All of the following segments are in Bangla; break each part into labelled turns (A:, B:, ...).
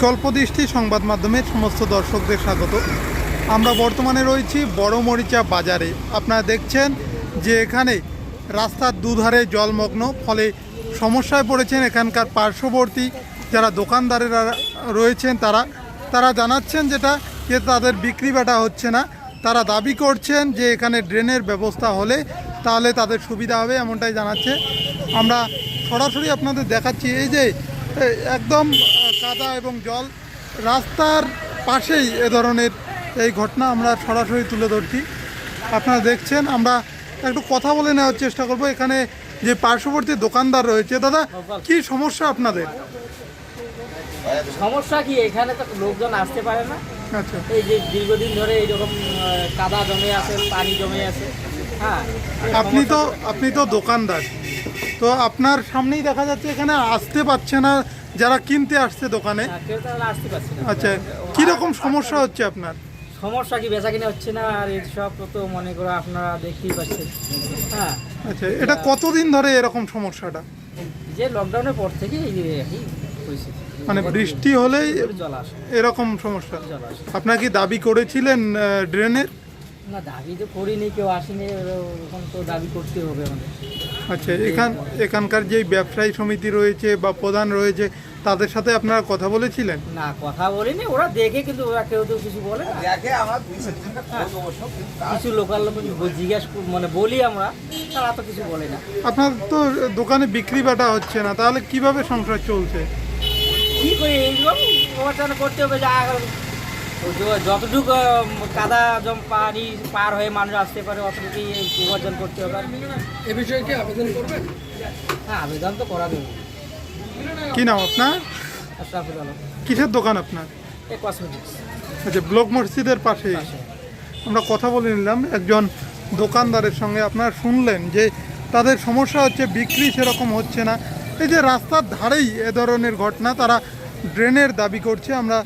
A: বিকল্প দৃষ্টি সংবাদ মাধ্যমের সমস্ত দর্শকদের স্বাগত। আমরা বর্তমানে রয়েছি বড় মরিচা বাজারে। আপনারা দেখছেন যে এখানে রাস্তার দুধারে জলমগ্ন, ফলে সমস্যায় পড়েছেন এখানকার পার্শ্ববর্তী যারা দোকানদারেরা রয়েছেন তারা। তারা জানাচ্ছেন যেটা যে তাদের বিক্রি বাটা হচ্ছে না। তারা দাবি করছেন যে এখানে ড্রেনের ব্যবস্থা হলে তাহলে তাদের সুবিধা হবে এমনটাই জানাচ্ছে। আমরা সরাসরি আপনাদের দেখাচ্ছি। এই যে একদম কাদা এবং জল। রাস্তার পাশেই এ ধরনের এই ঘটনা আমরা সরাসরি তুলে ধরছি। আপনারা দেখছেন আমরা একটু কথা বলে নেওয়ার চেষ্টা করব। এখানে যে পার্শ্ববর্তী দোকানদার রয়েছে দাদা কি সমস্যা আপনাদের?
B: সমস্যা কি এখানে তো লোকজন আসতে পারে না।
A: আচ্ছা।
B: এই যে দীর্ঘদিন ধরে এইরকম কাদা জমে আছে পানি জমে আছে। হ্যাঁ।
A: আপনি তো আপনি তো দোকানদার। তো আপনার সামনেই দেখা যাচ্ছে এখানে আসতে পারছে না যারা কিনতে আসছে দোকানে।
B: হ্যাঁ,
A: আচ্ছা কীরকম সমস্যা হচ্ছে আপনার?
B: সমস্যা কি বেচা কিনে হচ্ছে না? আর এই সব তো মনে করো আপনারা দেখতেই পাচ্ছেন। হ্যাঁ।
A: আচ্ছা এটা কতদিন ধরে এরকম সমস্যাটা?
B: যে লকডাউনের পর থেকে এই
A: মানে বৃষ্টি হলেই এরকম সমস্যা। আপনার কি দাবি করেছিলেন ড্রেনের
B: না দাবি তো করিনি কেউ আসেনি ওরকম তো দাবি করতে হবে আমাদের।
A: আচ্ছা এখান এখানকার যেই ব্যবসায়ী সমিতি রয়েছে বা প্রধান রয়েছে তাদের সাথে আপনারা কথা বলেছিলেন?
B: না কথা বলিনি ওরা দেখে কিন্তু ওরা কেউ তো কিছু বলে না।
C: দেখে আমরা দুই সেকেন্ডটা খোঁজ অবশ্য কিন্তু তার
B: কিছু লোকাল লোক জিজ্ঞাসা মানে বলি আমরা তারা তো কিছু বলে না।
A: আপনার তো দোকানে বিক্রি বাটা হচ্ছে না তাহলে কীভাবে সংসার চলছে?
B: কি করে এইরকম উপার্জন করতে হবে য- যতটুকু কাদা জম পানি পার হয়ে মানুষ আসতে পারে অতটুকুই উপার্জন করতে হবে।
D: এ বিষয়ে কি আবেদন করবেন
B: হ্যাঁ আবেদন তো করা দেবো
A: কি নাম আপনার?
B: আশরাফুল আলম।
A: কিসের দোকান আপনার?
B: এ কসমেটিক্স
A: আচ্ছা ব্লক মসজিদের পাশেই। আমরা কথা বলে নিলাম একজন দোকানদারের সঙ্গে আপনারা শুনলেন যে তাদের সমস্যা হচ্ছে বিক্রি সেরকম হচ্ছে না। এই যে রাস্তার ধারেই এ ধরনের ঘটনা তারা ড্রেনের দাবি করছে। আমরা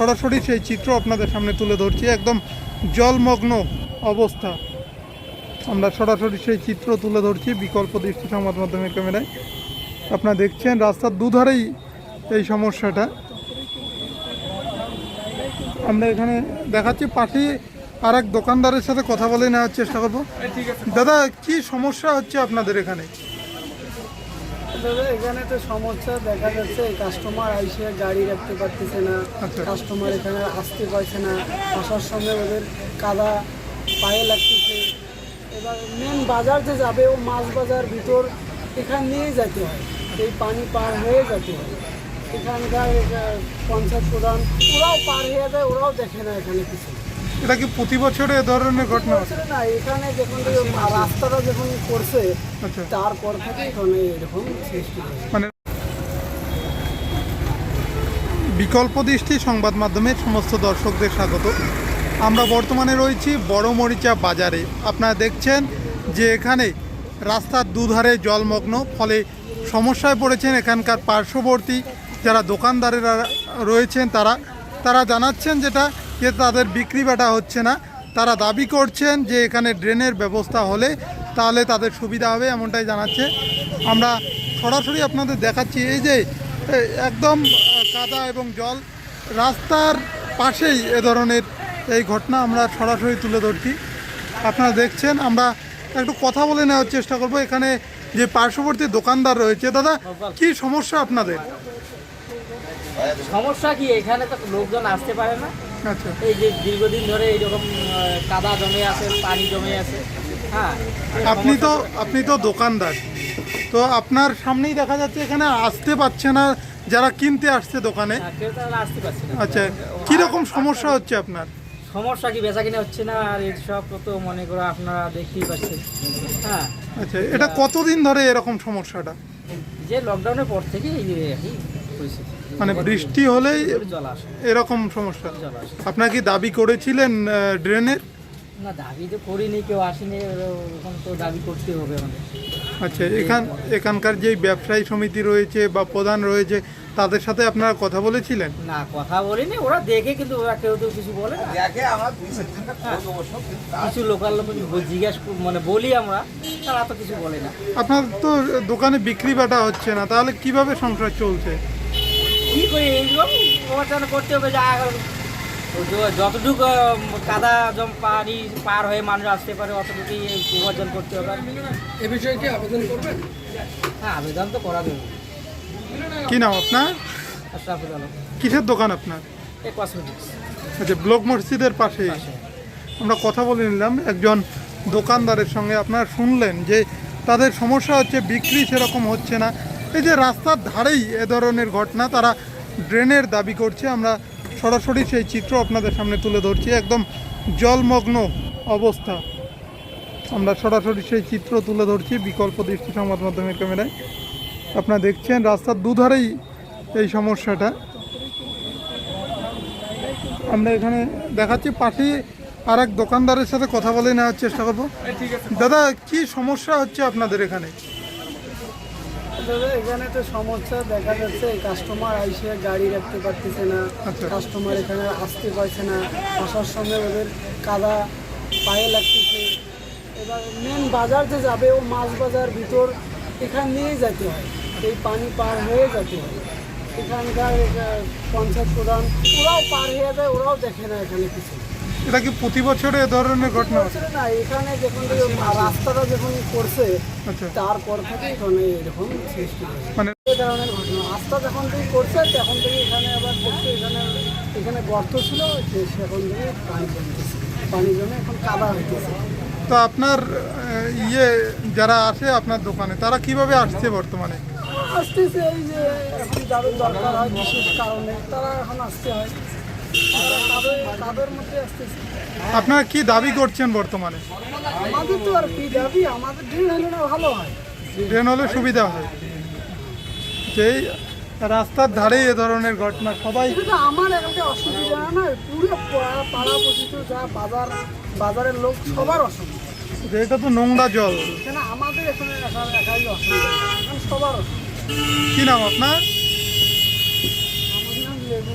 A: সরাসরি সেই চিত্র আপনাদের সামনে তুলে ধরছি। একদম জলমগ্ন অবস্থা। আমরা সরাসরি সেই চিত্র তুলে ধরছি বিকল্প দৃষ্টি সংবাদ মাধ্যমের ক্যামেরায়। আপনারা দেখছেন, রাস্তার দুধারেই এই সমস্যাটা। আমরা এখানে দেখাচ্ছি পাশে আর এক দোকানদারের সাথে কথা বলে নেওয়ার চেষ্টা করব। দাদা, কি সমস্যা হচ্ছে আপনাদের এখানে?
D: দাদা এখানে তো সমস্যা দেখা যাচ্ছে কাস্টমার আইসে গাড়ি রাখতে পারতেছে না
A: আচ্ছা।
D: কাস্টমার এখানে আসতে পারছে না আসার সময় ওদের কাদা পায়ে লাগতেছে। এবার মেন বাজার যে যাবে ও মাছ বাজার ভিতর এখান নিয়েই যেতে হয় এই পানি পার হয়ে যেতে হয়। এখানকার পঞ্চায়েত প্রধান ওরাও পার হয়ে যায় ওরাও দেখে না এখানে কিছু।
A: এটা কি প্রতি বছরে এ ধরনের ঘটনা? হচ্ছে
D: না এখানে যখন রাস্তাটা যখন করছে
A: আচ্ছা।
D: তারপর থেকে এখানে এরকম সৃষ্টি
A: মানে বিকল্প দৃষ্টি সংবাদ মাধ্যমের সমস্ত দর্শকদের স্বাগত। আমরা বর্তমানে রয়েছি বড় মরিচা বাজারে। আপনারা দেখছেন যে এখানে রাস্তার দুধারে জলমগ্ন ফলে সমস্যায় পড়েছেন এখানকার পার্শ্ববর্তী যারা দোকানদারেরা রয়েছেন তারা। তারা জানাচ্ছেন যেটা যে তাদের বিক্রি বাটা হচ্ছে না, তারা দাবি করছেন যে এখানে ড্রেনের ব্যবস্থা হলে তাহলে তাদের সুবিধা হবে এমনটাই জানাচ্ছে। আমরা সরাসরি আপনাদের দেখাচ্ছি, এই যে একদম কাদা এবং জল রাস্তার পাশেই এ ধরনের এই ঘটনা আমরা সরাসরি তুলে ধরছি। আপনারা দেখছেন, আমরা একটু কথা বলে নেওয়ার চেষ্টা করব। এখানে যে পার্শ্ববর্তী দোকানদার রয়েছে, দাদা, কি সমস্যা আপনাদের?
B: সমস্যা কি? এখানে তো লোকজন আসতে পারে না। এই যে দীর্ঘদিন ধরে এইরকম কাদা জমে আছে পানি জমে আছে হ্যাঁ?
A: আপনি তো আপনি তো দোকানদার। তো আপনার সামনেই দেখা যাচ্ছে এখানে আসতে পারছে না যারা কিনতে আসছে দোকানে।
B: হ্যাঁ,
A: আচ্ছা কীরকম সমস্যা হচ্ছে আপনার?
B: সমস্যা কি বেচা কিনা হচ্ছে না? আর এই সব তো মনে করো আপনারা দেখতেই পাচ্ছেন। হ্যাঁ।
A: আচ্ছা এটা কতদিন ধরে এরকম সমস্যাটা?
B: যে লকডাউনের পর থেকে এই পরিস্থিতি
A: মানে বৃষ্টি হলেই এরকম সমস্যা। আপনার কি দাবি করেছিলেন ড্রেনের?
B: না দাবি তো করিনি কেউ আসেনি ওরকম তো দাবি করতে হবে আমাদের।
A: আচ্ছা এখান এখানকার যেই ব্যবসায়ী সমিতি রয়েছে বা প্রধান রয়েছে তাদের সাথে আপনারা কথা বলেছিলেন?
B: না কথা বলিনি ওরা দেখে কিন্তু ওরা কেউ তো কিছু বলে না।
C: দেখে আমরা দুই
B: কিছু লোকাল লোক জিজ্ঞাসা মানে বলি আমরা তারা তো কিছু বলে না।
A: আপনার তো দোকানে বিক্রি বাটা হচ্ছে না তাহলে কীভাবে সংসার চলছে?
B: কি করে এইরকম ব্যবস্থা করতে হবে যা যতটুকু কাদা জম পানি পার হয়ে মানুষ আসতে পারে অতটুকুই উপার্জন করতে হবে।
D: এ বিষয়ে কি আবেদন করবেন?
B: হ্যাঁ আবেদন তো করা দেবে
A: কি নাম আপনার? কিসের দোকান আপনার? আচ্ছা ব্লক মসজিদের পাশে। আমরা কথা বলে নিলাম একজন দোকানদারের সঙ্গে আপনারা শুনলেন যে তাদের সমস্যা হচ্ছে বিক্রি সেরকম হচ্ছে না। এই যে রাস্তার ধারেই এ ধরনের ঘটনা তারা ড্রেনের দাবি করছে। আমরা সরাসরি সেই চিত্র আপনাদের সামনে তুলে ধরছি। একদম জলমগ্ন অবস্থা। আমরা সরাসরি সেই চিত্র তুলে ধরছি বিকল্প দৃষ্টি সংবাদ মাধ্যমের ক্যামেরায়। আপনারা দেখছেন রাস্তার দুধারেই এই সমস্যাটা। আমরা এখানে দেখাচ্ছি পাশে আর এক দোকানদারের সাথে কথা বলে নেওয়ার চেষ্টা করব। দাদা কি সমস্যা হচ্ছে আপনাদের এখানে?
D: এখানে তো সমস্যা দেখা যাচ্ছে। কাস্টমার আইসে গাড়ি রাখতে পারতেছে না
A: আচ্ছা।
D: কাস্টমার এখানে আসতে পারছে না আসার সঙ্গে ওদের কাদা পায়ে লাগতেছে। এবার মেন বাজার যে যাবে ও মাছ বাজার ভিতর এখান নিয়েই যেতে হয়। এই পানি পার হয়ে যেতে হয়। এখানকার পঞ্চায়েত প্রধান ওরাও পার হয়ে যায় ওরাও দেখে না এখানে কিছু।
A: এটা কি প্রতি বছরে এ ধরনের ঘটনা? হচ্ছে?
D: না এখানে যখন রাস্তাটা যখন করছে
A: আচ্ছা।
D: তারপর থেকে এখানে এরকম সৃষ্টি
A: মানে
D: ধরনের ঘটনা। রাস্তা যখন থেকে করছে তখন থেকে এখানে আবার করছে এখানে এখানে গর্ত ছিল সেখান থেকে পানি জমতেছে পানি জমে এখন কাদা হইতেছে।
A: তো আপনার ইয়ে যারা আসে আপনার দোকানে তারা কীভাবে আসছে বর্তমানে?
D: আসতেছে এই যে এখন যাদের দরকার হয় বিশেষ কারণে তারা এখন আসতে হয়।
A: আপনারা কি দাবি করছেন বর্তমানে?
D: আমাদের তো আর কি দাবি? আমাদের ড্রেন হলে না ভালো হয়।
A: ট্রেন হলে সুবিধা হয়। যেই রাস্তার ধারেই এ ধরনের ঘটনা সবাই
D: আমার অসুবিধা না পুরো পাড়া যা বাজার বাজারের লোক সবার অসুবিধা।
A: এটা তো নোংরা জল।
D: কেন আমাদের এখানে একাই অসুবিধা সবার অসুবিধা।
A: কি নাম আপনার?
D: আমাদের নাম লেবু।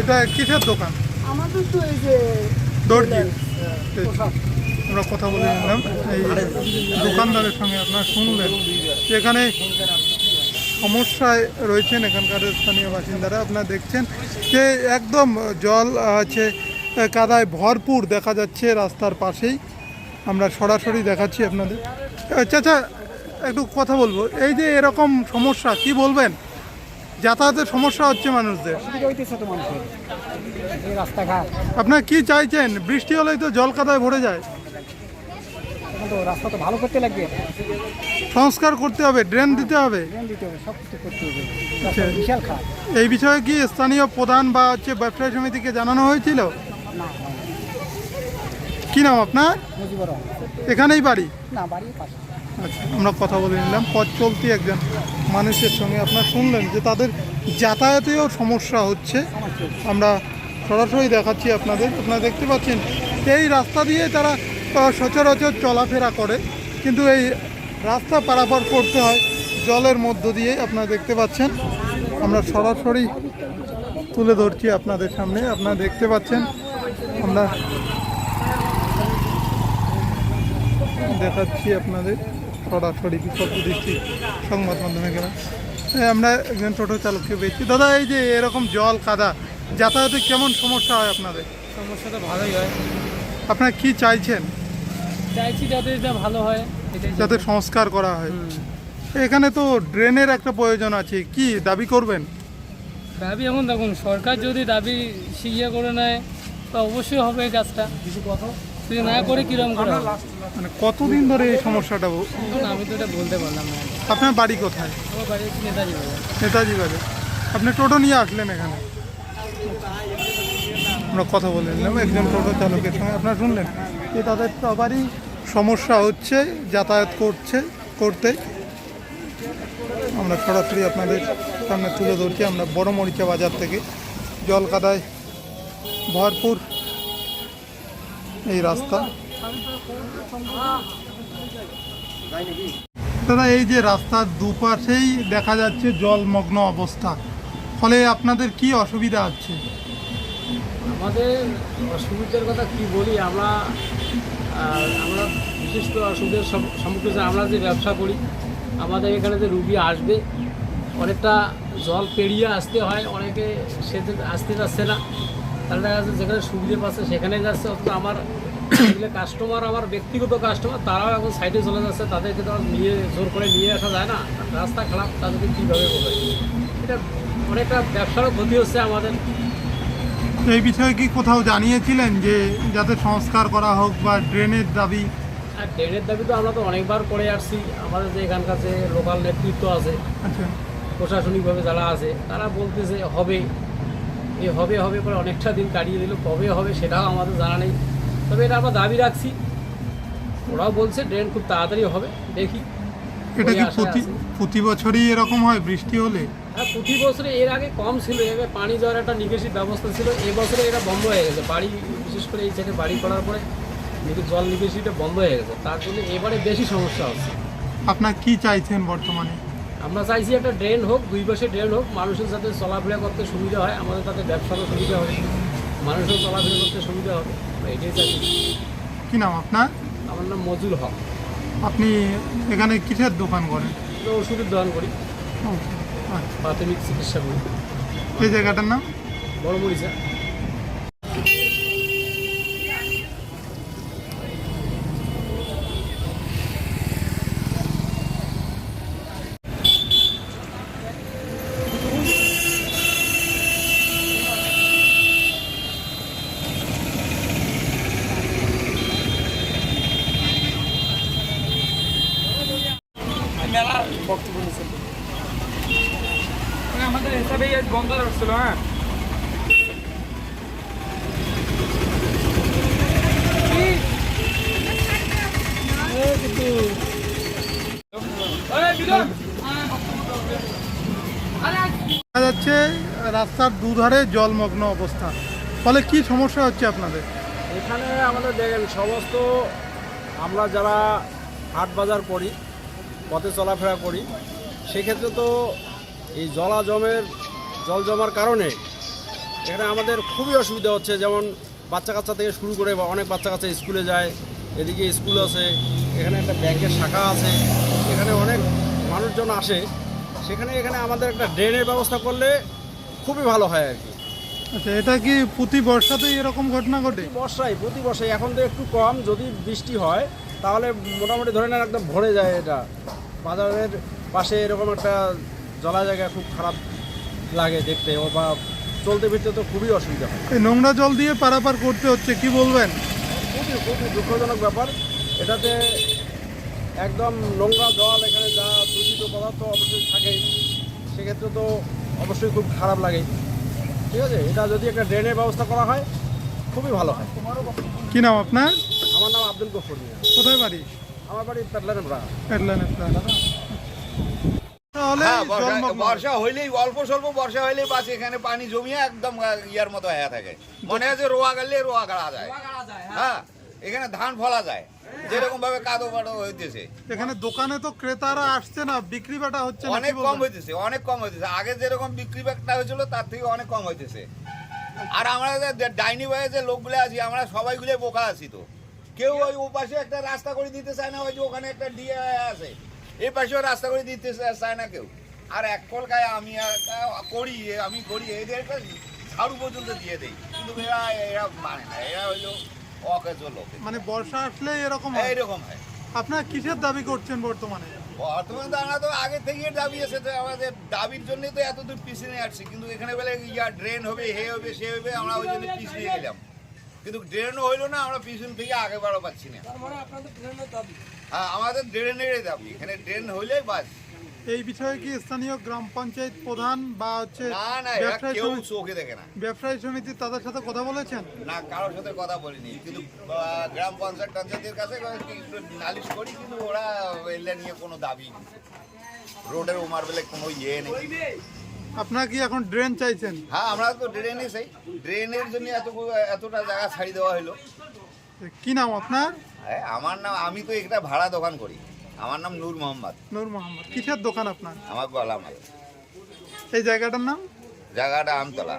A: এটা কিসের দোকান?
D: আমাদের তো এই যে
A: দর্জি
D: পোশাক।
A: আমরা কথা বলে নিলাম। এই দোকানদারের সঙ্গে আপনারা শুনলেন। এখানে সমস্যায় রয়েছেন এখানকার স্থানীয় বাসিন্দারা। আপনারা দেখছেন যে একদম জল আছে কাদায় ভরপুর দেখা যাচ্ছে রাস্তার পাশেই। আমরা সরাসরি দেখাচ্ছি আপনাদের। আহ, চাচা একটু কথা বলব। এই যে এরকম সমস্যা কি বলবেন? যাতায়াতের সমস্যা হচ্ছে মানুষদের।
B: রাস্তাঘাট।
A: আপনারা কি চাইছেন? বৃষ্টি হলেই তো জল কাদায় ভরে যায়।
B: রাস্তা তো ভালো করতে লাগবে।
A: সংস্কার করতে হবে ড্রেন দিতে হবে। আচ্ছা। এই বিষয়ে কি স্থানীয় প্রধান বা হচ্ছে ব্যবসায়ী সমিতিকে জানানো হয়েছিল? কি নাম আপনার? এখানেই বাড়ি?
B: না পাশে।
A: আমরা কথা বলে নিলাম। পথ চলতি একজন মানুষের সঙ্গে আপনারা শুনলেন যে তাদের যাতায়াতেও সমস্যা হচ্ছে। আমরা সরাসরি দেখাচ্ছি আপনাদের। আপনারা দেখতে পাচ্ছেন, এই রাস্তা দিয়ে তারা সচরাচর চলাফেরা করে। কিন্তু এই রাস্তা পারাপার করতে হয় জলের মধ্য দিয়ে আপনারা দেখতে পাচ্ছেন। আমরা সরাসরি তুলে ধরছি আপনাদের সামনে। আপনারা দেখতে পাচ্ছেন, আমরা দেখাচ্ছি আপনাদের। সরাসরি বিকল্প দৃষ্টি সংবাদ মাধ্যমে গেলে আমরা একজন টোটো চালককে পেয়েছি। দাদা এই যে এরকম জল কাদা যাতায়াতে কেমন সমস্যা হয় আপনাদের?
B: সমস্যা তো ভালোই হয়।
A: আপনারা কি চাইছেন?
B: চাইছি যাতে এটা ভালো হয়
A: যাতে সংস্কার করা হয়। এখানে তো ড্রেনের একটা প্রয়োজন আছে। কি দাবি করবেন?
E: দাবি এখন দেখুন সরকার যদি দাবি সিগিয়ে করে নেয় তো অবশ্যই হবে এই কাজটা। কিছু কথা? যদি না করে কিরম করে?
A: মানে কতদিন ধরে এই সমস্যাটা?
E: আমি তো এটা বলতে পারলাম না।
A: আপনার বাড়ি কোথায়?
E: আমার বাড়ি হচ্ছে নেতাজি বাজার।
A: নেতাজি বাজার। আপনি টোটো নিয়ে আসলেন এখানে? আমরা কথা বলে নিলাম। একজন টোটো চালকের সঙ্গে। আপনারা শুনলেন? যে তাদের সবারই সমস্যা হচ্ছে যাতায়াত করছে করতে। আমরা সরাসরি আপনাদের সামনে তুলে ধরছি। আমরা বড় মরিচা বাজার থেকে জলকাদায় ভরপুর এই রাস্তা। দাদা এই যে রাস্তার দুপাশেই দেখা যাচ্ছে জলমগ্ন অবস্থা। ফলে আপনাদের কি অসুবিধা হচ্ছে?
E: আমাদের অসুবিধার কথা কি বলি, আমরা আমরা বিশেষ করে অসুবিধার সম্মুখীন আমরা যে ব্যবসা করি, আমাদের এখানে যে রুগী আসবে, অনেকটা জল পেরিয়ে আসতে হয়, অনেকে সে আসতে যাচ্ছে না। তাহলে দেখা যাচ্ছে যেখানে সুবিধে পাচ্ছে সেখানে যাচ্ছে অথচ আমার কাস্টমার আমার ব্যক্তিগত কাস্টমার তারাও এখন সাইডে চলে যাচ্ছে তাদেরকে তো নিয়ে জোর করে নিয়ে আসা যায় না। রাস্তা খারাপ তাদেরকে কীভাবে বলে এটা অনেকটা ব্যবসারও ক্ষতি হচ্ছে আমাদের।
A: এই বিষয়ে কি কোথাও জানিয়েছিলেন যে যাতে সংস্কার করা হোক বা ড্রেনের দাবি?
E: আর ট্রেনের দাবি তো আমরা তো অনেকবার করে আসছি। আমাদের যে এখানকার যে লোকাল নেতৃত্ব আছে
A: আচ্ছা।
E: প্রশাসনিকভাবে যারা আছে তারা বলতেছে হবে। এ হবে হবে করে অনেকটা দিন কাটিয়ে দিল কবে হবে সেটাও আমাদের জানা নেই। তবে এটা আমরা দাবি রাখছি। ওরাও বলছে ড্রেন খুব তাড়াতাড়ি হবে দেখি।
A: এটা কি প্রতি প্রতি বছরই এরকম হয় বৃষ্টি হলে?
E: হ্যাঁ প্রতি বছরে এর আগে কম ছিল এবার পানি যাওয়ার একটা নিকাশি ব্যবস্থা ছিল। এবছরে এটা বন্ধ হয়ে গেছে। বাড়ি বিশেষ করে এই সাইডে বাড়ি করার পরে জল নিকাশিটা বন্ধ হয়ে গেছে তার জন্য এবারে বেশি সমস্যা হচ্ছে।
A: আপনার কি চাইছেন বর্তমানে?
E: আমরা চাইছি একটা ড্রেন হোক দুই পাশে ড্রেন হোক মানুষের যাতে চলাফেরা করতে সুবিধা হয় আমাদের তাতে ব্যবসারও সুবিধা হবে মানুষের চলাফেরা করতে সুবিধা হবে এটাই চাইছি।
A: কি নাম আপনার?
E: আমার নাম মজুল হক।
A: আপনি এখানে কিসের দোকান করেন?
E: ওষুধের দোকান করি
A: আচ্ছা।
E: প্রাথমিক চিকিৎসা করি।
A: এই জায়গাটার নাম?
E: বড় মরিচা
B: আমাদের হিসাবে বন্ধ রাখছিল হ্যাঁ।
A: দেখা যাচ্ছে রাস্তার দুধারে জলমগ্ন অবস্থা। ফলে কি সমস্যা হচ্ছে আপনাদের?
F: এখানে আমাদের দেখেন সমস্ত আমরা যারা হাট বাজার করি পথে চলাফেরা করি সেক্ষেত্রে তো এই জলা জমের জল জমার কারণে এখানে আমাদের খুবই অসুবিধা হচ্ছে। যেমন বাচ্চা কাচ্চা থেকে শুরু করে বা অনেক বাচ্চা কাচ্চা স্কুলে যায় এদিকে স্কুল আছে এখানে একটা ব্যাংকের শাখা আছে এখানে অনেক মানুষজন আসে। সেখানে এখানে আমাদের একটা ড্রেনের ব্যবস্থা করলে খুবই ভালো হয় আর কি।
A: আচ্ছা এটা কি প্রতি বর্ষাতেই এরকম ঘটনা ঘটে?
F: বর্ষায় প্রতি বর্ষায়। এখন তো একটু কম যদি বৃষ্টি হয় তাহলে মোটামুটি ধরে নেন একদম ভরে যায় এটা। বাজারের পাশে এরকম একটা জলা জায়গা খুব খারাপ লাগে দেখতে ও বা চলতে ফিরতে তো খুবই অসুবিধা হয়।
A: এই নোংরা জল দিয়ে পারাপার করতে হচ্ছে কি বলবেন?
F: খুবই খুবই দুঃখজনক ব্যাপার। এটাতে একদম নোংরা জল এখানে যা দূষিত পদার্থ অবশ্যই থাকে সেক্ষেত্রে তো অবশ্যই খুব খারাপ লাগে। ঠিক আছে? এটা যদি একটা ড্রেনের ব্যবস্থা করা হয় খুবই ভালো হয়।
A: কি নাম আপনার?
F: আমার নাম আব্দুল গফর
A: কোথায় বাড়ি?
F: আমার বাড়ি পেটলানে ব্রা
C: হ্যাঁ, বর্ষা- হইলেই অল্প স্বল্প বর্ষা হইলেই বাস এখানে পানি জমিয়ে একদম ইয়ার মতো হয়ে থাকে। মনে আছে রোয়া গেলে রোয়া গাড়া যায়? হ্যাঁ। এখানে ধান ফলা যায়। যেরকম ভাবে কাদো কাদো হইতেছে।
A: এখানে দোকানে তো ক্রেতারা আসছে না বিক্রি বাটা হচ্ছে
C: অনেক কম হইতেছে অনেক কম হইতেছে। আগে যেরকম বিক্রি ব্যাগটা হয়েছিল তার থেকে অনেক কম হইতেছে। আর আমরা যে ডাইনি বয়ে যে লোকগুলো আছি আমরা সবাইগুলো বোকা আছি তো। কেউ ওই ও পাশে একটা রাস্তা করে দিতে চায় না ওই যে ওখানে একটা ডিএ আছে। এই পাশেও রাস্তা করে দিতে চায় না কেউ। আর এক কলকায় আমি একটা করি আমি করি এদের ঝাড়ু পর্যন্ত দিয়ে দেই। কিন্তু এরা এরা মানে না এরা হইল অকেজ লোক।
A: মানে বর্ষা আসলে এরকম হয়।
C: এইরকম হয়।
A: আপনারা কিসের দাবি করছেন বর্তমানে?
C: বর্তমানে তো আমরা তো আগে থেকে দাবি আছে তো আমাদের দাবির জন্যই তো এতদূর পিছিয়ে আসছি। কিন্তু এখানে বলে ইয়া ড্রেন হবে হে হবে সে হবে আমরা ওই জন্য পিছিয়ে গেলাম। কিন্তু ড্রেনও হইল না আমরা পিছন থেকে আগে বাড়ো পাচ্ছি না। হ্যাঁ আমাদের ড্রেনের দাবি এখানে ড্রেন হইলে বাস।
A: এই বিষয়ে কি স্থানীয় গ্রাম পঞ্চায়েত প্রধান বা হচ্ছে ব্যবসায়ী সমিতি-
C: চোখে দেখে না।
A: ব্যবসায়ী সমিতি তাদের সাথে কথা বলেছেন?
C: না কারোর সাথে কথা বলিনি কিন্তু গ্রাম পঞ্চায়েত পঞ্চায়েতের কাছে নালিশ করি কিন্তু ওরা এলে নিয়ে কোনো দাবি নেই। রোডের ওমার বেলে কোনো ইয়ে নেই।
A: আপনারা কি এখন ড্রেন চাইছেন?
C: হ্যাঁ আমরা তো ড্রেনই সেই ড্রেনের জন্য এত এতটা জায়গা ছাড়ি দেওয়া হলো।
A: কি নাম আপনার?
C: আমার নাম আমি তো একটা ভাড়া দোকান করি। আমার নাম নূর মোহাম্মদ।
A: নূর মোহাম্মদ। কিসের দোকান আপনার?
C: আমার গলা মাল
A: এই জায়গাটার নাম?
C: জায়গাটা আমতলা।